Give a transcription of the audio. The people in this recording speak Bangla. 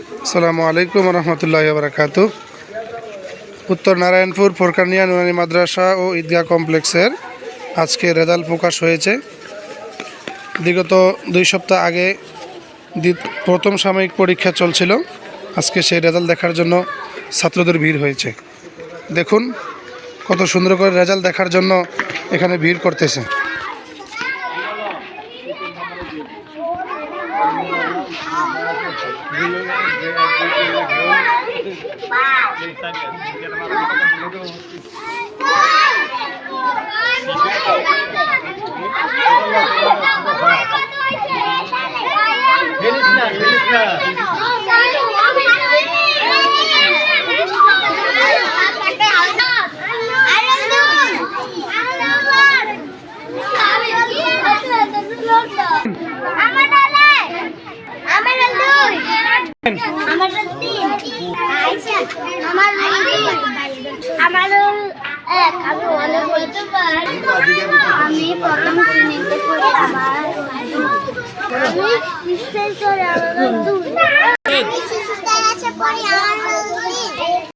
আসসালামু আলাইকুম রহমতুল্লাহ বারকাত উত্তর নারায়ণপুর ফোরকানিয়া নুরানি মাদ্রাসা ও ঈদগাহ কমপ্লেক্সের আজকে রেজাল্ট প্রকাশ হয়েছে। বিগত দুই সপ্তাহ আগে প্রথম সাময়িক পরীক্ষা চলছিল। আজকে সেই রেজাল্ট দেখার জন্য ছাত্রদের ভিড় হয়েছে। দেখুন, কত সুন্দর করে রেজাল্ট দেখার জন্য এখানে ভিড় করতেছে। আমার এক আমি প্রথম শ্রেণীতে পড়ি আমার আমি করে আমার দুই আমি আছে পড়ি